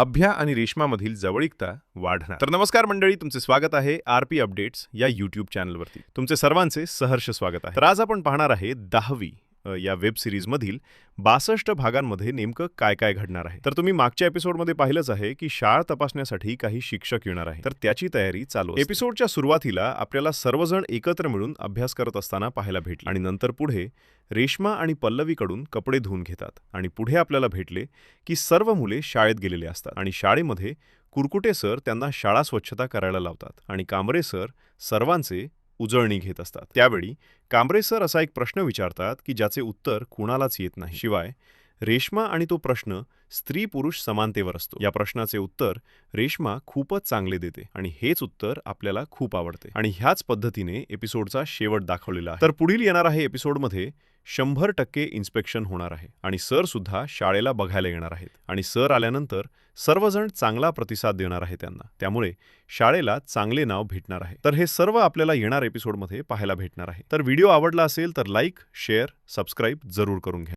अभ्या आणि रेशमामधील जवळीकता वाढणार. तर नमस्कार मंडळी तुमचे स्वागत आहे आर पी अपडेट्स या युट्यूब चॅनलवरती तुमचे सर्वांचे सहर्ष स्वागत आहे. तर आज आपण पाहणार आहे दहावी या वेब सिरीजमधील बासष्ट भागांमध्ये नेमकं काय काय घडणार आहे. तर तुम्ही मागच्या एपिसोडमध्ये पाहिलंच आहे की शाळा तपासण्यासाठी काही शिक्षक येणार आहे तर त्याची तयारी चालू एपिसोडच्या सुरुवातीला आपल्याला सर्वजण एकत्र मिळून अभ्यास करत असताना पाहायला भेटले आणि नंतर पुढे रेश्मा आणि पल्लवीकडून कपडे धुवून घेतात आणि पुढे आपल्याला भेटले की सर्व मुले शाळेत गेलेले असतात आणि शाळेमध्ये कुरकुटे सर त्यांना शाळा स्वच्छता करायला लावतात आणि कांबरे सर सर्वांचे उजळणी घेत असतात. त्यावेळी कांबरे सर असा एक प्रश्न विचारतात की ज्याचे उत्तर कुणालाच येत नाही. शिवाय रेश्मा आणि तो प्रश्न स्त्री पुरुष समानतेवर असतो. या प्रश्नाचे उत्तर रेश्मा खूपच चांगले देते आणि हेच उत्तर आपल्याला खूप आवडते. आणि ह्याच पद्धतीने एपिसोडचा शेवट दाखवलेला आहे. तर पुढील येणार आहे एपिसोडमध्ये शंभर टक्के इन्स्पेक्शन होणार आहे आणि सर सुद्धा शाळेला बघायला येणार आहेत. आणि सर आल्यानंतर सर्वजण चांगला प्रतिसाद देणार आहे त्यांना. त्यामुळे शाळेला चांगले नाव भेटणार आहे. तर हे सर्व आपल्याला येणार एपिसोडमध्ये पाहायला भेटणार आहे. तर व्हिडिओ आवडला असेल तर लाईक शेअर सबस्क्राईब जरूर करून घ्या.